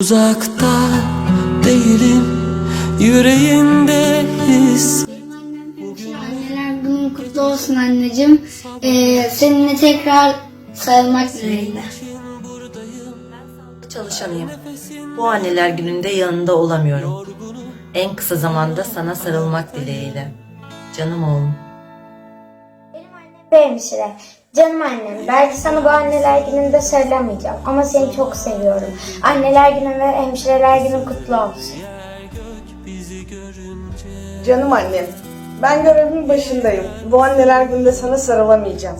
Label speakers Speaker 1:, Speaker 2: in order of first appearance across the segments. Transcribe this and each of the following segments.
Speaker 1: Uzakta değilim yüreğimde his
Speaker 2: Anneler günün kutlu olsun anneciğim. Ee, seninle tekrar sarılmak dileğiyle.
Speaker 3: çalışanıyım. Bu anneler gününde yanında olamıyorum. En kısa zamanda sana sarılmak dileğiyle. Canım oğlum.
Speaker 4: Hemşire. Canım annem. Belki sana bu anneler gününde söylemeyeceğim ama seni çok seviyorum. Anneler günün ve hemşireler günün kutlu olsun.
Speaker 5: Canım annem, ben görevimin başındayım. Bu anneler gününde sana sarılamayacağım.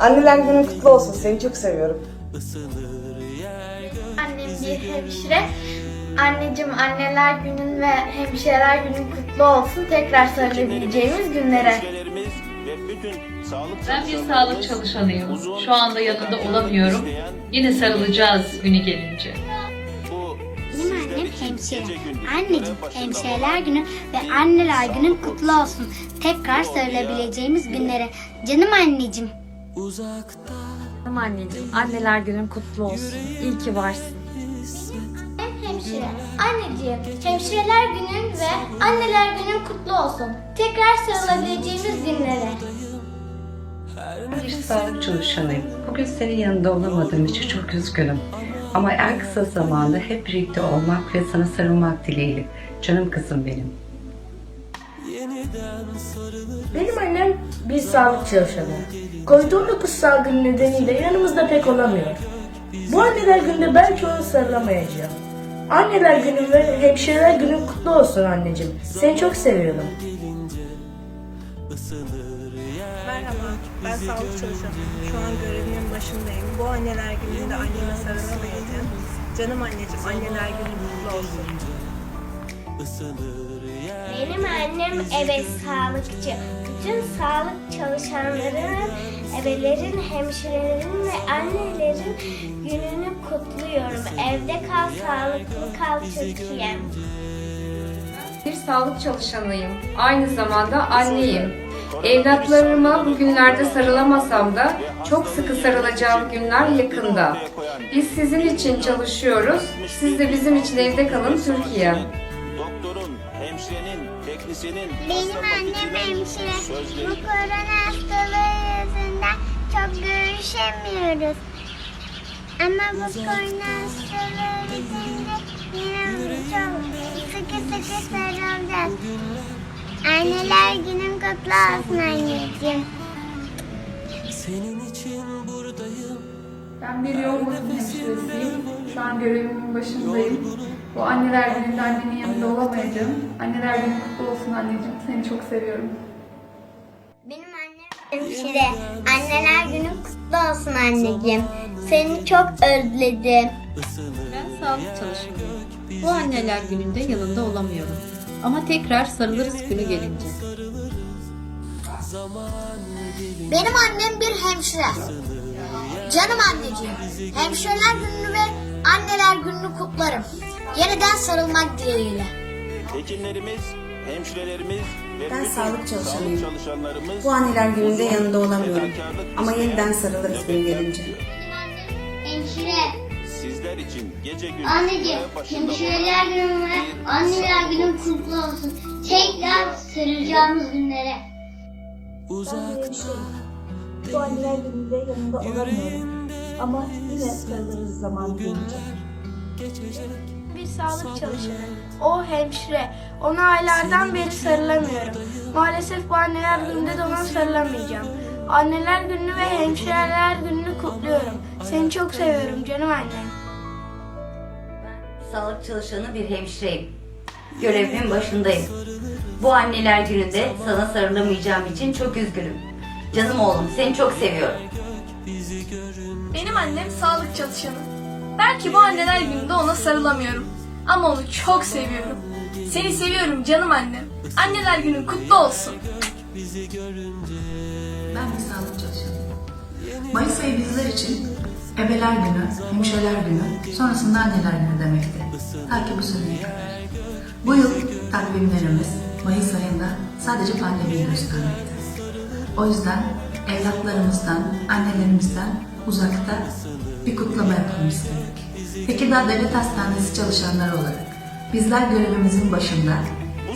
Speaker 5: Anneler günün kutlu olsun, seni çok seviyorum.
Speaker 4: Annem bir hemşire. Anneciğim anneler günün ve hemşireler günün kutlu olsun. Tekrar sarılabileceğimiz günlere.
Speaker 6: Ben bir sağlık çalışanıyım. Şu anda yanında olamıyorum. Yine sarılacağız günü gelince.
Speaker 2: Benim annem hemşire. Anneciğim hemşireler günü ve anneler günün kutlu olsun. Tekrar sarılabileceğimiz günlere. Canım anneciğim.
Speaker 1: uzakta
Speaker 7: Canım anneciğim, anneler günün kutlu olsun. İyi ki varsın.
Speaker 4: Hemşire. Anneciğim hemşireler günün ve anneler günün kutlu olsun. Tekrar sarılabileceğimiz günlere.
Speaker 8: Bir sağlık çalışanıyım. Bugün senin yanında olamadığım için çok üzgünüm. Ama en kısa zamanda hep birlikte olmak ve sana sarılmak dileğiyle. Canım kızım benim.
Speaker 9: Benim annem bir sağlık çalışanı. Covid-19 salgını nedeniyle yanımızda pek olamıyor. Bu anneler günde belki onu sarılamayacağım. Anneler günü ve hemşireler günün kutlu olsun anneciğim. Seni çok seviyorum.
Speaker 5: Merhaba, ben sağlık çalışanıyım. Şu an görevimin başındayım. Bu anneler gününde anneme sarılamayacağım. Canım anneciğim, anneler günün kutlu olsun.
Speaker 4: Benim annem ebe sağlıkçı. Bütün sağlık çalışanlarının, ebelerin, hemşirelerin ve annelerin gününü kutluyorum. Evde kal, sağlıklı kal Türkiye.
Speaker 7: Bir sağlık çalışanıyım. Aynı zamanda anneyim. Evlatlarıma bugünlerde sarılamasam da çok sıkı sarılacağım günler yakında. Biz sizin için çalışıyoruz. Siz de bizim için evde kalın Türkiye.
Speaker 10: Doktorun, hemşirenin, teknisyenin,
Speaker 4: Benim annem hemşire. Bu korona hastalığı yüzünden çok görüşemiyoruz. Ama bu korona hastalığı yüzünden yine çok sıkı sıkı sarılacağız. Anneler günün kutlu olsun anneciğim.
Speaker 1: senin için buradayım
Speaker 11: Ben bir bakım hemşiresiyim. Şu an görevimin başındayım. Bu anneler gününde annemin yanında olamayacağım. Anneler günü kutlu olsun anneciğim. Seni çok seviyorum.
Speaker 4: Benim annem hemşire. Anneler günün kutlu olsun anneciğim. Seni çok özledim.
Speaker 6: Ben sağlık çalışanıyım. Bu anneler gününde yanında olamıyorum. Ama tekrar sarılırız günü gelince.
Speaker 2: Benim annem bir hemşire. Canım anneciğim. Hemşireler gününü ve anneler gününü kutlarım. Yeniden sarılmak dileğiyle.
Speaker 10: hekimlerimiz, hemşirelerimiz ve
Speaker 5: Ben sağlık çalışanıyım.
Speaker 10: çalışanlarımız
Speaker 5: Bu anneler gününde yanında olamıyorum. Ama yeniden sarılırız gün gelince.
Speaker 4: Hemşire.
Speaker 10: sizler için gece gündüz
Speaker 4: Anneciğim, hemşireler günü ve anneler günün kutlu olsun. Tekrar sarılacağımız günlere.
Speaker 1: uzakta
Speaker 5: Bu anneler gününde yanında olamıyorum. Ama yine sarılırız zaman gelince.
Speaker 4: Bir sağlık çalışanı. O hemşire. Ona aylardan beri sarılamıyorum. Maalesef bu anneler gününde de ona sarılamayacağım. Anneler gününü ve hemşireler gününü kutluyorum. Seni çok seviyorum canım annem.
Speaker 3: Sağlık çalışanı bir hemşireyim. Görevimin başındayım. Bu anneler gününde sana sarılamayacağım için çok üzgünüm. Canım oğlum seni çok seviyorum.
Speaker 4: Benim annem sağlık çalışanı. Belki bu anneler gününde ona sarılamıyorum. Ama onu çok seviyorum. Seni seviyorum canım annem. Anneler günün kutlu olsun.
Speaker 9: Ben bir sağlık çalışanıyım. Mayıs ayı bizler için ebeler günü, hemşireler günü, sonrasında anneler günü demekti. Ta ki bu seneye. Bu yıl takvimlerimiz Mayıs ayında sadece pandemiyi göstermekte. O yüzden evlatlarımızdan, annelerimizden uzakta bir kutlama yapalım istedik. Tekirdağ Devlet Hastanesi çalışanları olarak bizler görevimizin başında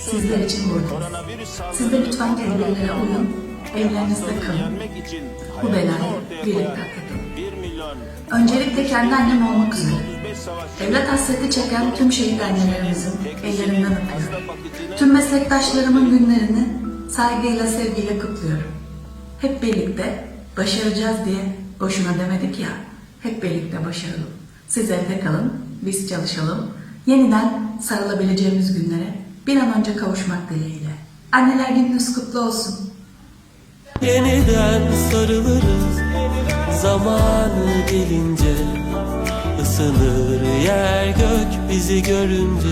Speaker 9: sizler için buradayız. Siz de lütfen tedbirlere uyun, evlerinizde kalın. Bu belayı birlikte atlatalım.
Speaker 10: 1 milyon
Speaker 9: Öncelikle kendi annem olmak üzere
Speaker 10: 5 savaşçı
Speaker 9: evlat hasreti çeken tüm şehit annelerimizin ellerinden öpüyorum. Tüm meslektaşlarımın günlerini saygıyla, sevgiyle kutluyorum. Hep birlikte başaracağız diye boşuna demedik ya. Hep birlikte başaralım. Siz evde kalın, biz çalışalım. Yeniden sarılabileceğimiz günlere bir an önce kavuşmak dileğiyle. Anneler gününüz kutlu olsun.
Speaker 1: Yeniden sarılırız Zamanı gelince ısınır yer gök bizi görünce